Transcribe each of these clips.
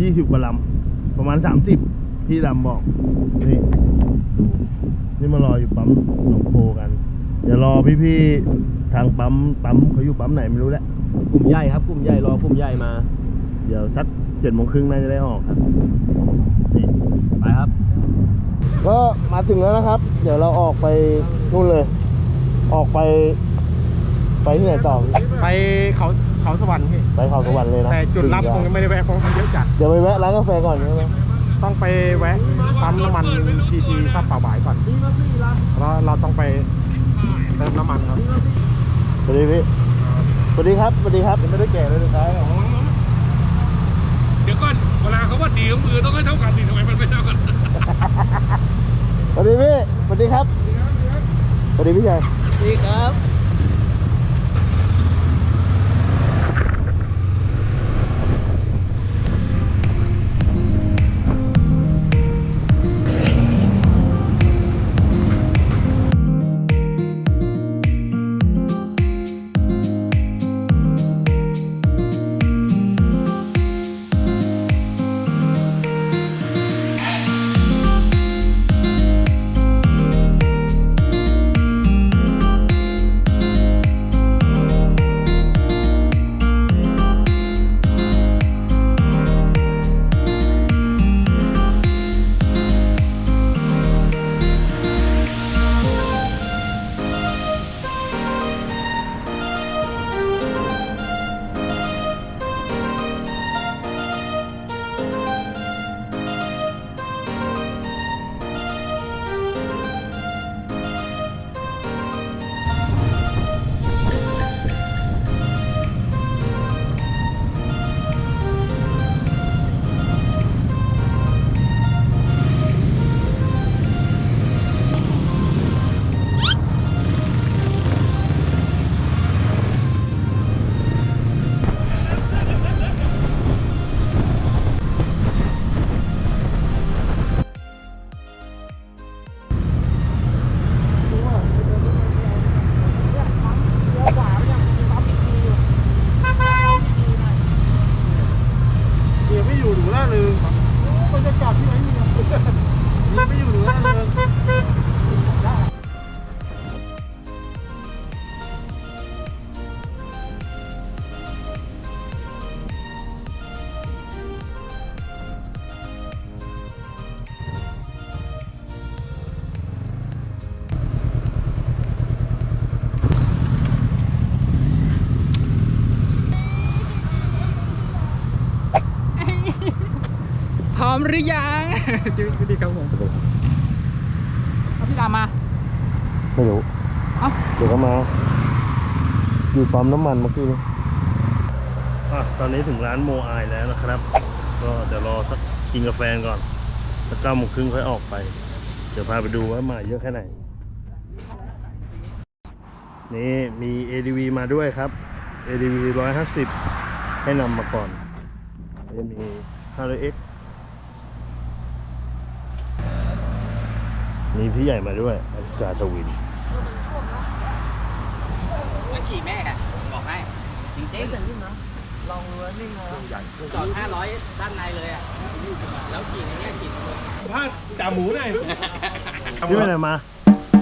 ยี่สิบกว่าลำประมาณสามสิบที่ลำบอกนี่ดูนี่มารออยู่ปั๊มหนองโพกัน เดี๋ยวรอพี่ๆทางปั๊มปั๊มเขาอยู่ปั๊มไหนไม่รู้แหละกลุ่มใหญ่ครับกลุ่มใหญ่รอกลุ่มใหญ่มา เดี๋ยวสักเจ็ดโมงครึ่งน่าจะได้ออกครับนี่ไปครับ ก็มาถึงแล้วนะครับ เดี๋ยวเราออกไปนู่นเลย ออกไป ไปที่ไหนต่อ ไปเขา เขาสวรรค์พี่ไปเขาสวรรค์เลยนะแต่จุดรับคงยังไม่ได้แวะเพราะมันเยอะจัดเดี๋ยวไปแวะร้านกาแฟก่อนใช่ไหมต้องไปแวะปั๊มน้ำมันทีทีข้าวเปล่าบ่ายก่อนแล้วเราต้องไปเติมน้ำมันครับสวัสดีพี่สวัสดีครับสวัสดีครับยังไม่ได้แก่เลยสุดท้ายอะเดี๋ยวก่อนเวลาเขาว่าดีของมือต้องให้เท่ากันดิทำไมมันไม่เท่ากันสวัสดีพี่สวัสดีครับสวัสดีพี่ชายนี่ครับ บรรยากาศที่ไหนมีไม่อยู่หรือว่า ชีวิตดีครับผมเอาพี่ดามา ไม่รู้เอ้า เดี๋ยวก็มา อยู่ปั๊มน้ำมันเมื่อกี้นี้อะตอนนี้ถึงร้านโมอายแล้วนะครับ ก็เดี๋ยวรอสักกินกาแฟก่อนสักเก้าโมงครึ่งค่อยออกไป เดี๋ยวพาไปดูว่ามาเยอะแค่ไหน นี่มี ADV มาด้วยครับ ADV 150 ให้นำมาก่อนแล้วจะมี 500X มีพี่ใหญ่มาด้วยอัสกาทวินมันขี่แม่อะบอกให้ จริงๆ ลองเรือนิ่งจอดห้าร้อยด้านในเลยอะ แล้วขี่ในเนี้ยขี่พาดจ่าหมูหน่อยพี่ไปไหนมา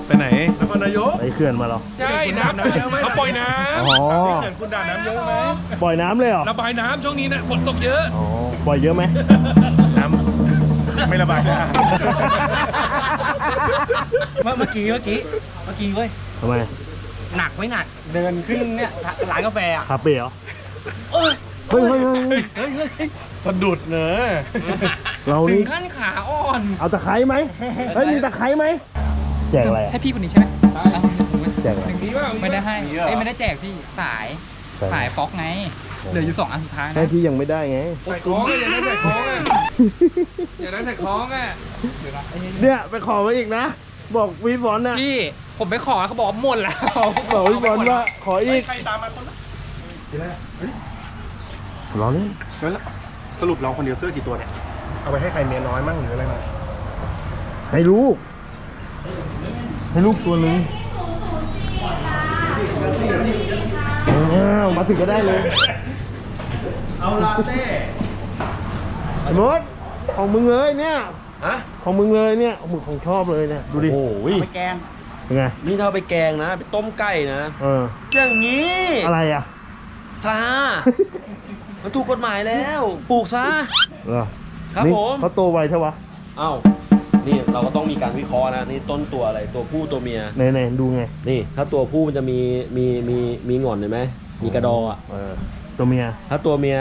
ไปไหนนครนายกไปเขื่อนมาเหรอ ใช่น้ำเยอะไหมเขาปล่อยน้อ๋อำเขื่อนคุณด่าน้ำเยอะไหมปล่อยน้ำเลยเหรอระบายน้ำช่วงนี้นะฝนตกเยอะ อ๋อ ปล่อยเยอะไหม น้ำไม่ระบายน้ เมื่อเมื่อกี้เมื่อกี้เมื่อกี้เว้ยทำไมหนักไว้หนัก เดินขึ้นเนี่ยร้านกาแฟอะคาเฟ่เหรอโอ้ยเฮ้ยเฮ้ยเฮ้ยเฮ้ยเฮ้ยเฮ้ยเฮ้ยำสะดุดเนอะเราถึนี่งขั้นขาอ่อนเอาตะไคร้ไหมเฮ้ยมีตะไคร้ไหมแจกอะไรอะใช่พี่คนนี้ใช่ไหมใช่แจกอะไรมีว่าไม่ได้ให้เอ้ยไม่ได้แจกพี่สายสายฟอกไง เหลืออยู่สองอันสุดท้ายแค่นะที่ยังไม่ได้ไง ใส่คล้องอะอย่าได้ใส่คล้องอะอย่าได้ใส่คล้องอะเนี่ยไปขอมาอีกนะ บอกวีฟอนน่ะพี่ผมไปขอเขาบอกว่าหมดแล้วบอกวีฟอนว่าขออีกใครตามมาคนละรอเล่นสรุปเราคนเดียวเสื้อกี่ตัวเนี่ยฮเอาไปให้ใครเมียน้อยมั่งหรืออะไรมั่งให้ลูก ให้ลูกตัวหนึ่งอ้าวมาถึงก็ได้เลยเอาลาเต้ไอ้มดของมึงเลยเนี่ย ฮะของมึงเลยเนี่ยของมึงของชอบเลยเนี่ยดูดิโอ้ยไปแกงเป็นไงนี่ถ้าเอาไปแกงนะ ไปต้มไก่นะเอออย่างนี้อะไรอะซามันถูกกฎหมายแล้วปลูกซะเหรอครับนี่ผมเขาโตไวใช่ปะเอ้านี่เราก็ต้องมีการวิเคราะห์นะนี่ต้นตัวอะไรตัวผู้ตัวเมียไหนไหนดูไงนี่ ถ้าตัวผู้มันจะมีมีมีมีหงอนเห็นไหม มีกระดออะเออตัวเมีย ถ้าตัวเมีย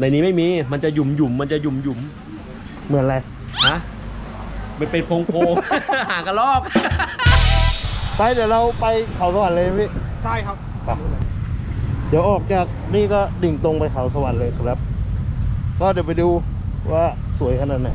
ในนี้ไม่มี มันจะหยุ่มหยุ่มมันจะหยุ่มหยุ่มเหมือนอะไร ฮะมันเป็นโพงโพง หางกระรอก ไปเดี๋ยวเราไปเขาสวรรค์เลยพี่ ใช่ครับ ไป เดี๋ยวออกจากนี่ก็ดิ่งตรงไปเขาสวรรค์เลยครับ ก็เดี๋ยวไปดูว่าสวยขนาดไหน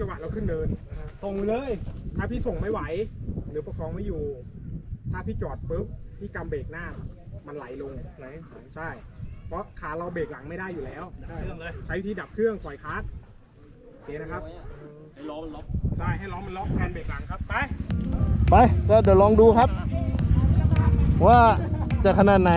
จังหวะเราขึ้นเนินตรงเลย ถ้าพี่ส่งไม่ไหว หรือประคองไม่อยู่ ถ้าพี่จอดปุ๊บพี่กำเบรกหน้า มันไหลลงไหนใช่ เพราะขาเราเบรกหลังไม่ได้อยู่แล้วใช้วิธีดับเครื่องปล่อยคลัสโอเคนะครับไอ้ล้อมันล็อกใช่ให้ล้อมันล็อกแทนเบรกหลังครับไป ไปก็เดี๋ยวลองดูครับ ว่าจะขนาดไหน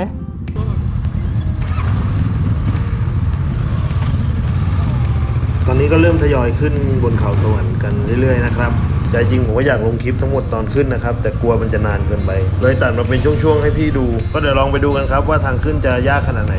ตอ นนี้ก็เริ่มทยอยขึ้นบนเขาสวรรค์กันเรื่อยๆนะครับใจจริงผมก็อยากลงคลิปทั้งหมดตอนขึ้นนะครับ แต่กลัวมันจะนานเกินไป เลยตัดมาเป็นช่วงๆให้พี่ดู ก็เดี๋ยวลองไปดูกันครับว่าทางขึ้นจะยากขนาดไหน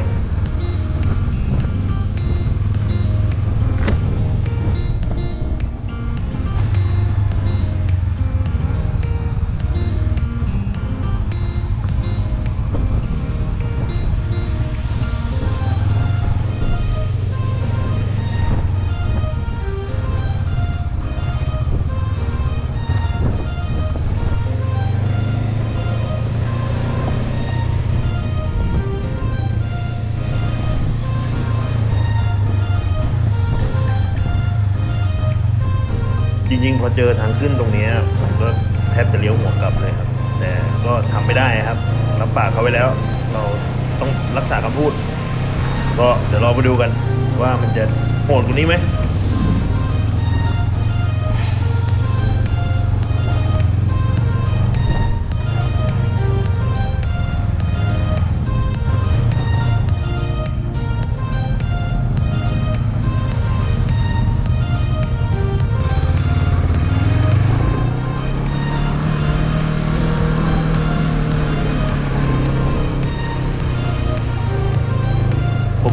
พอเจอทางขึ้นตรงนี้ผมก็แทบจะเลี้ยวหัวกลับเลยครับ แต่ก็ทำไม่ได้ครับรับปากเขาไว้แล้ว เราต้องรักษาคำพูด ก็เดี๋ยวเราไปดูกันว่ามันจะโหดกว่านี้ไหม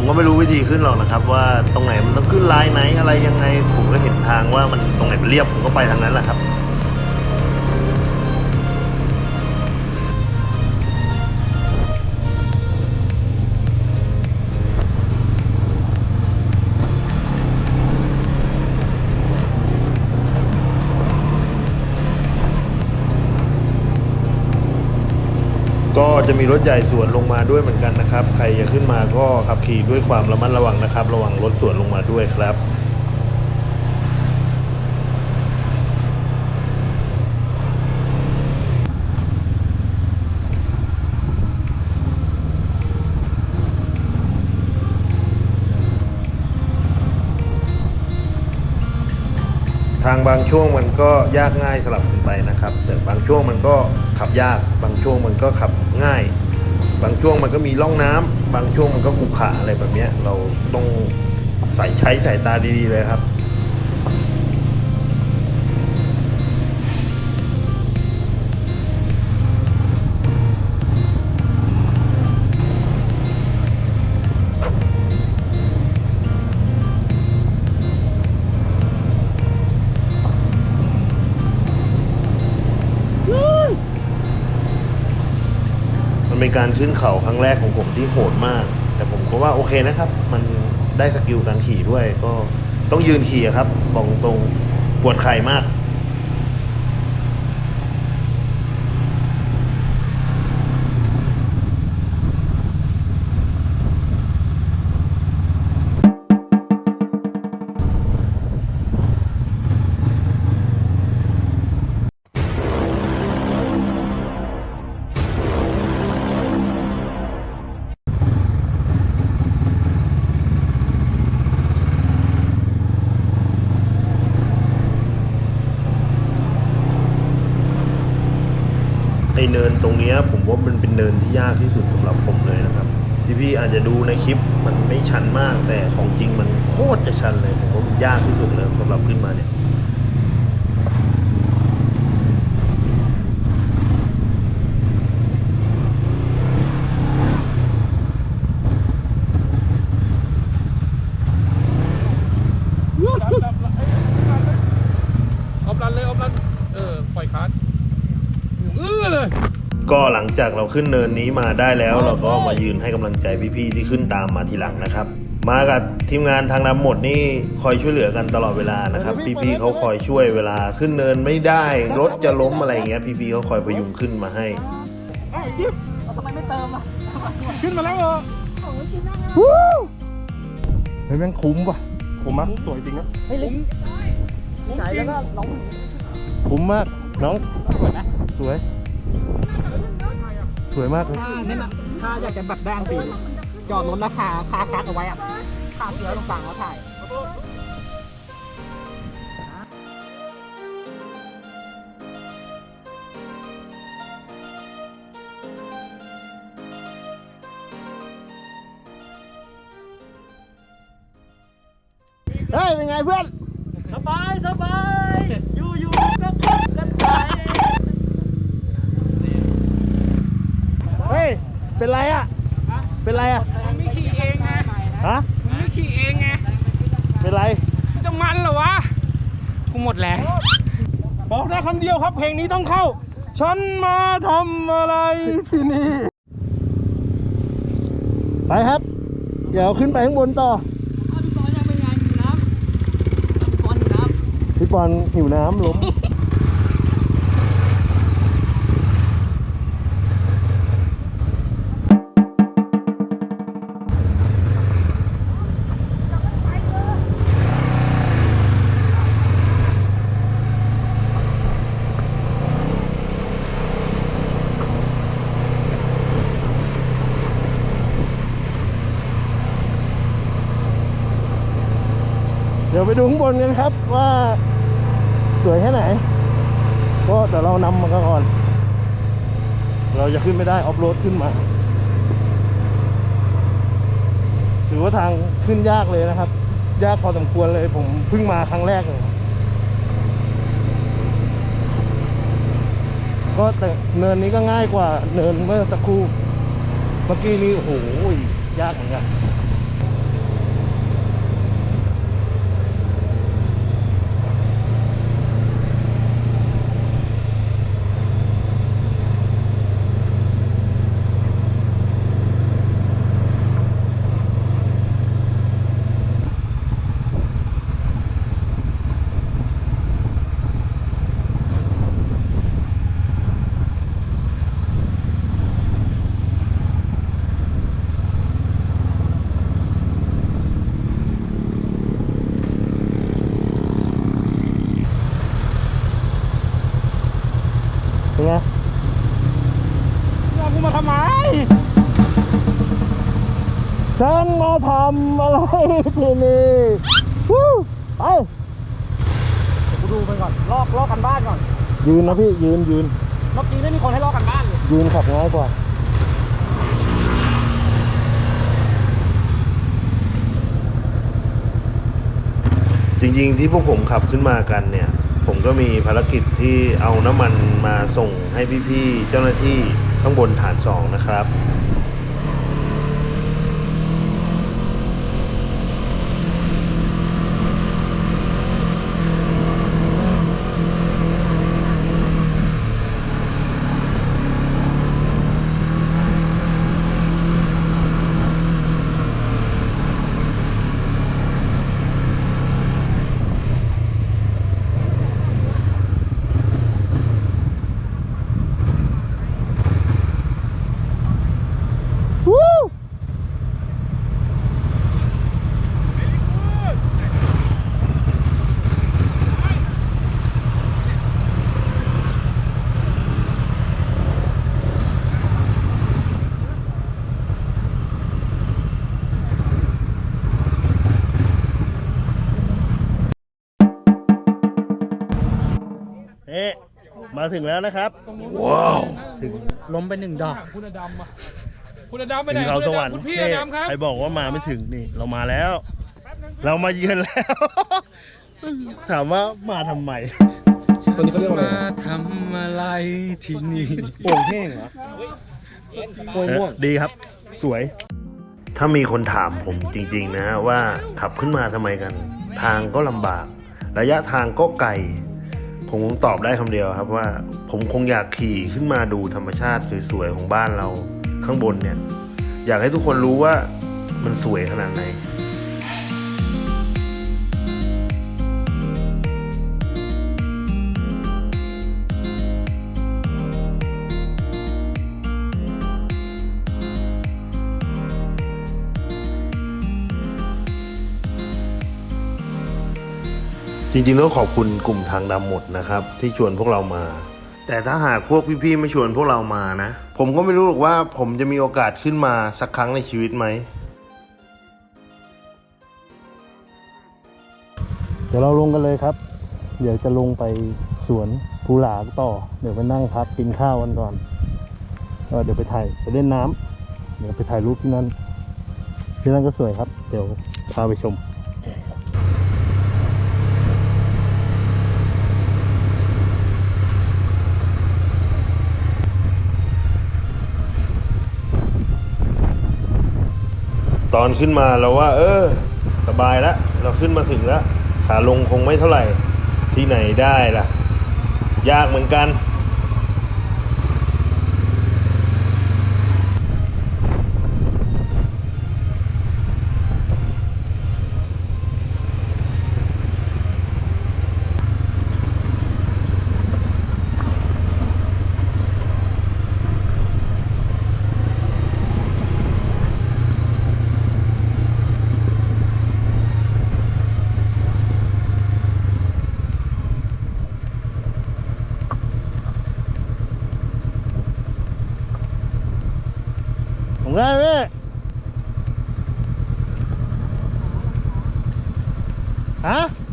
ก็ไม่รู้วิธีขึ้นหรอกนะครับ ว่าตรงไหนมันต้องขึ้นลายไหนอะไรยังไงผมก็เห็นทางว่ามันตรงไหนมันเรียบผมก็ไปทางนั้นแหละครับ จะมีรถใหญ่สวนลงมาด้วยเหมือนกันนะครับ ใครจะขึ้นมาก็ขับขี่ด้วยความระมัดระวังนะครับ ระวังรถสวนลงมาด้วยครับ บางช่วงมันก็ยากง่ายสลับกันไปนะครับ แต่บางช่วงมันก็ขับยาก บางช่วงมันก็ขับง่าย บางช่วงมันก็มีร่องน้ำบางช่วงมันก็ขรุขระอะไรแบบนี้เราต้องใส่ใช้สายตาดีๆเลยครับ การขึ้นเขาครั้งแรกของผมที่โหดมาก แต่ผมก็ว่าโอเคนะครับ มันได้สกิลการขี่ด้วย ก็ต้องยืนขี่ครับบอกตรงปวดไข่มาก ในคลิปมันไม่ชันมาก แต่ของจริงมันโคตรจะชันเลยผมว่ามันยากที่สุดเลยสำหรับขึ้นมาเนี่ย ออฟรันเลยออฟรัน เออ ปล่อยคาร์ดเออเลย ก็หลัง จากเราขึ้นเนินนี้มาได้แล้ว เราก็มายืนให้กำลังใจพี่ๆที่ขึ้นตามมาทีหลังนะครับ มากับทีมงานทางนำหมดนี่คอยช่วยเหลือกันตลอดเวลานะครับ พี่ๆเขาคอยช่วยเวลาขึ้นเนินไม่ได้รถจะล้มอะไรอย่างเงี้ยพี่ๆเขาคอยพยุงขึ้นมาให้ขึ้นมาแล้วเหรอเฮ้ยแม่งคุ้มป่ะคุ้มมากสวยจริงนะใจแล้วก็น้องคุ้มมากน้องสวยนะสวย สวยมากเลยถ้าเนี่ยนะถ้าอยากจะแบบได้อันตีจอดรถแล้วคาคาคัดเอาไว้อะคาเสือตรงกลางแล้วถ่ายเฮ้ย เป็นไงเพื่อน สบายสบายอยู่อยู่ก็คบกันไป เฮ้ยเป็นไรอะเป็นไรอะ มึงไม่ขี่เองไง ฮะ มึงไม่ขี่เองไง เป็นไร จะมันเหรอวะ กูหมดแล้ว บอกได้คำเดียวครับ เพลงนี้ต้องเข้า ฉันมาทำอะไรที่นี่ ไปครับ เดี๋ยวขึ้นไปข้างบนต่อพี่ปอนยังเป็นไงหิวน้ำพี่ปอนหิวน้ำพี่ปอนหิวน้ำล้ม ไปดูข้างบนกันครับว่าสวยแค่ไหน ก็เดี๋ยวเรานำมาก่อน เราจะขึ้นไม่ได้ออฟโรดขึ้นมา ถือว่าทางขึ้นยากเลยนะครับ ยากพอสมควรเลยผมเพิ่งมาครั้งแรกเลยก็แต่เนินนี้ก็ง่ายกว่าเนินเมื่อสักครู่ เมื่อกี้นี้โอ้โหยากเหมือนกัน เป็นไง เรากูมาทำไม ฉันมา ทำอะไรที่นี่วู้ไปกูดูไปก่อน ลอกลอกกันบ้านก่อน ยืนนะพี่ยืนยืนเมื่อกี้ไม่มีคนให้ลอกกันบ้านเลยยืนขับง่ายกว่าจริงๆที่พวกผมขับขึ้นมากันเนี่ย ผมก็มีภารกิจที่เอาน้ำมันมาส่งให้พี่ๆเจ้าหน้าที่ข้างบนฐานสองนะครับ เมาถึงแล้วนะครับ ว้าว ถึงล้มไปหนึ่งดอก คุณอดำอะคุณอดำไปไหนถึงเขาสวรรค์คุณพี่นี่อดำครับใครบอกว่ามาไม่ถึงนี่ เรามาแล้ว เรามาเยือนแล้ว ถามว่ามาทำไมตัวนี้เขาเรียกว่าอะไรทำอะไรที่นี่โป่งแห้งเหรอโป่งม่วงดีครับ สวย ถ้ามีคนถามผมจริง ๆ นะว่าขับขึ้นมาทำไมกัน ทางก็ลำบาก ระยะทางก็ไกล ผมคงตอบได้คำเดียวครับว่า ผมคงอยากขี่ขึ้นมาดูธรรมชาติสวยๆของบ้านเราข้างบนเนี่ย อยากให้ทุกคนรู้ว่ามันสวยขนาดไหน จริงๆต้องขอบคุณกลุ่มทางดำหมดนะครับ ที่ชวนพวกเรามา แต่ถ้าหากพวกพี่ๆไม่ชวนพวกเรามานะ ผมก็ไม่รู้หรอกว่าผมจะมีโอกาสขึ้นมาสักครั้งในชีวิตไหมเดี๋ยวเราลงกันเลยครับ เดี๋ยวจะลงไปสวนภูหลาต่อ เดี๋ยวไปนั่งพักกินข้าวกันก่อนก็เดี๋ยวไปถ่ายไปเล่นน้ำเดี๋ยวไปถ่ายรูปที่นั่นที่นั่นก็สวยครับ เดี๋ยวพาไปชม ตอนขึ้นมาเราว่า เออ สบายแล้วเราขึ้นมาถึงแล้วขาลงคงไม่เท่าไหร่ที่ไหนได้ล่ะ ยากเหมือนกัน ผมไ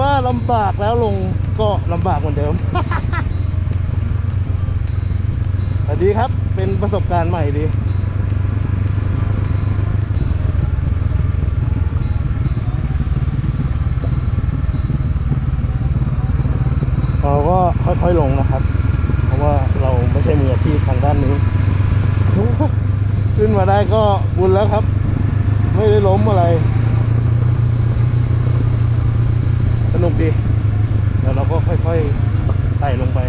ว่าลำบากแล้วลงก็ลำบากเหมือนเดิมสวัสดีครับ เป็นประสบการณ์ใหม่ดี เราก็ค่อยๆลงนะครับ เพราะว่าเราไม่ใช่มืออาชีพทางด้านนี้ ขึ้นมาได้ก็บุญแล้วครับ ไม่ได้ล้มอะไร สนุกดี แล้วเราก็ค่อยๆไต่ลงไป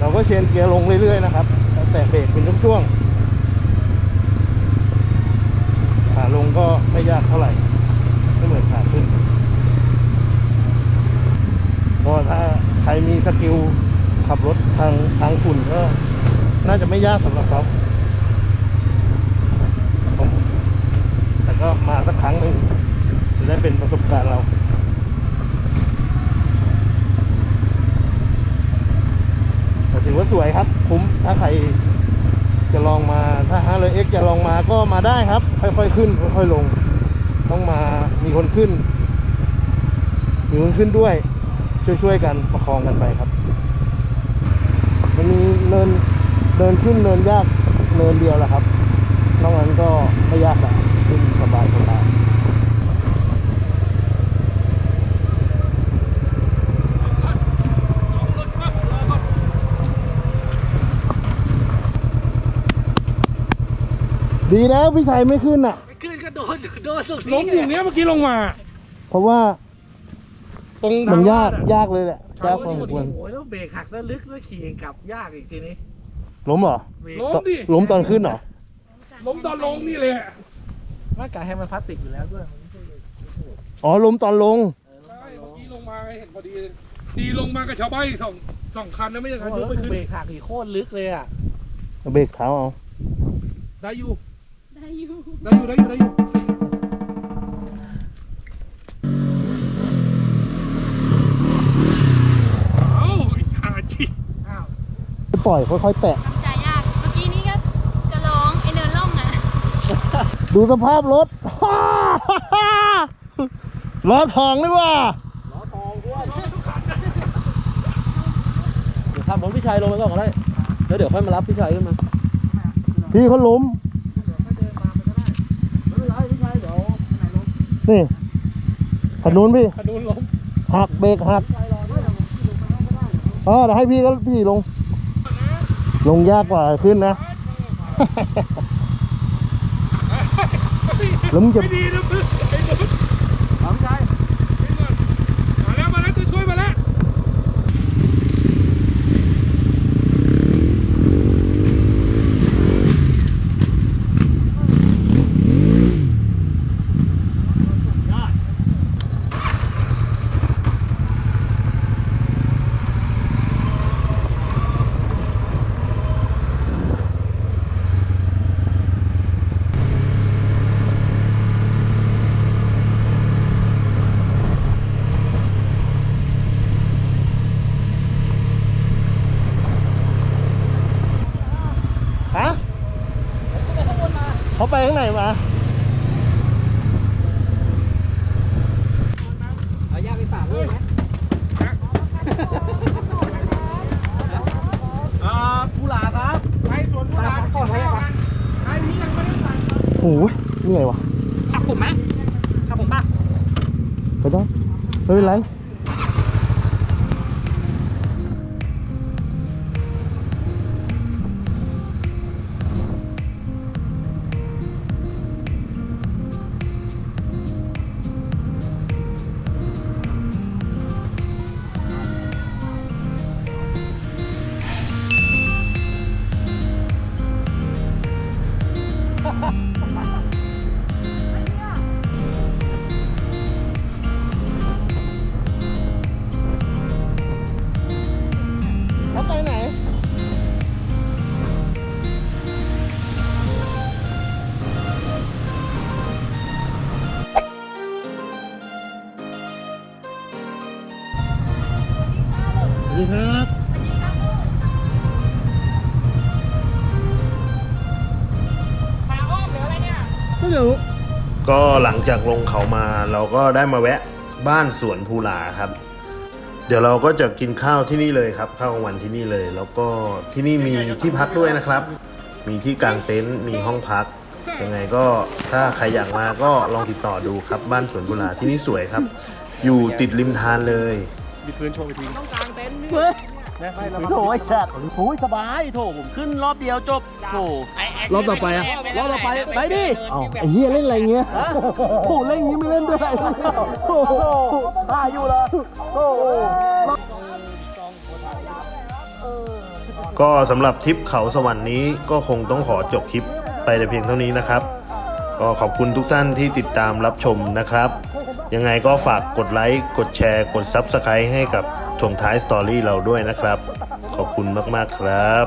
เราก็เชนเกียร์ลงเรื่อยๆนะครับแต่เบรกเป็นช่วงๆขาลงก็ไม่ยากเท่าไหร่ไม่เหมือนขาขึ้นก็ถ้าใครมีสกิลขับรถทางทางฝุ่นก็ น่าจะไม่ยากสำหรับเขาผมแต่ก็มาสักครั้งหนึ่งจะได้เป็นประสบการณ์เรา แต่ถือว่าสวยครับ คุ้มถ้าใครจะลองมาถ้า 500X จะลอง มาได้ครับ ค่อยๆขึ้นค่อยๆลง ต้องมามีคนขึ้น มีคนขึ้นด้วย ช่วยๆกันประคองกันไปครับมันมีเนินเดินขึ้นเนินยากเนินเดียวแหละครับนอกนั้นก็ไม่ยากละขึ้นสบายสบาย ดีแล้วพี่ชัยไม่ขึ้นอะขึ้นก็โดนโดนสุดล้มอย่างเนี้ยเมื่อกี้ลงมา เพราะว่าตรงมันทางยากลดอะยากเลยแหละยากพอสมควรโอ้ยแล้วเบรกหักซะลึกด้วยขี่กลับยากอีกทีนี้ล้มเหรอเบรกล้มดิล้มตอนขึ้นเหรอล้มตอนลงนี่เลยอะร่างกายให้มันพลาสติกอยู่แล้วด้วยอ๋อล้มตอนลงใช่เมื่อกี้ลงมาเห็นพอดีเลยดีลงมากับชาวบ้านอีกสองสองคันนะไม่ใช่คันโอ้ยยกไปขึ้นเบรกหักอีกโคตรลึกเลยอะเบรกเท้าเอาได้อยู่ ได้อยู่ได้อยู่ได้อยู่ได้อยู่เอ้าอาจิปล่อยค่อยๆแตะ ทำใจยากเมื่อกี้นี้ก็จะร้องไอเนินล่องอะดูสภาพรถ ล้อทองดีกว่า เดี๋ยวขับรถพี่ชายลงไปก่อนก็ได้ แล้วเดี๋ยวค่อยมารับพี่ชายขึ้นมา พี่เขาล้ม นี่คันนู้นพี่คันนู้นล้มหักเบรกหักเออเดี๋ยวให้พี่ก็พี่ลง ลงยากกว่าขึ้นนะ แล้วมึงจะไม่ดีนะเพื่อนไอ้บุญสองใจมาแล้วมาแล้วตัวช่วยมาแล้ว ฮะเขาไปข้างไหนมา เอาย่าไปฝากด้วยไหม อ่าผู้หลาครับ ไปสวนกุหลาบก่อนเลยกันไอ้นี้ยังไม่ได้สั่ง โอ้ย เหนื่อยวะขับผมไหมขับผมป่ะไปได้ไม่เป็นไร จากลงเขามาเราก็ได้มาแวะบ้านสวนภูหลาครับ เดี๋ยวเราก็จะกินข้าวที่นี่เลยครับ ข้าวกลางวันที่นี่เลย แล้วก็ที่นี่มีที่พักด้วยนะครับ มีที่กางเต็นท์มีห้องพักยังไงก็ถ้าใครอยากมาก็ลองติดต่อดูครับบ้านสวนภูหลาที่นี่สวยครับ อยู่ติดริมทานเลยโถไอ้สัตว์โอ้ยสบายโถผมขึ้นรอบเดียวจบโถ รอบต่อไปอะรอบต่อไปไปดิเอ้าไอ้เหี้ยเล่นอะไรเงี้ยโอ้โหเล่นอย่างงี้ไม่เล่นด้วยโอ้โหมาอยู่เลยก็สำหรับทริปเขาสวรรค์นี้ก็คงต้องขอจบคลิปไปแต่เพียงเท่านี้นะครับ ก็ขอบคุณทุกท่านที่ติดตามรับชมนะครับ ยังไงก็ฝากกดไลค์ กดแชร์ กด Subscribe ให้กับทงท้ายสตอรี่เราด้วยนะครับ ขอบคุณมาก ๆ ครับ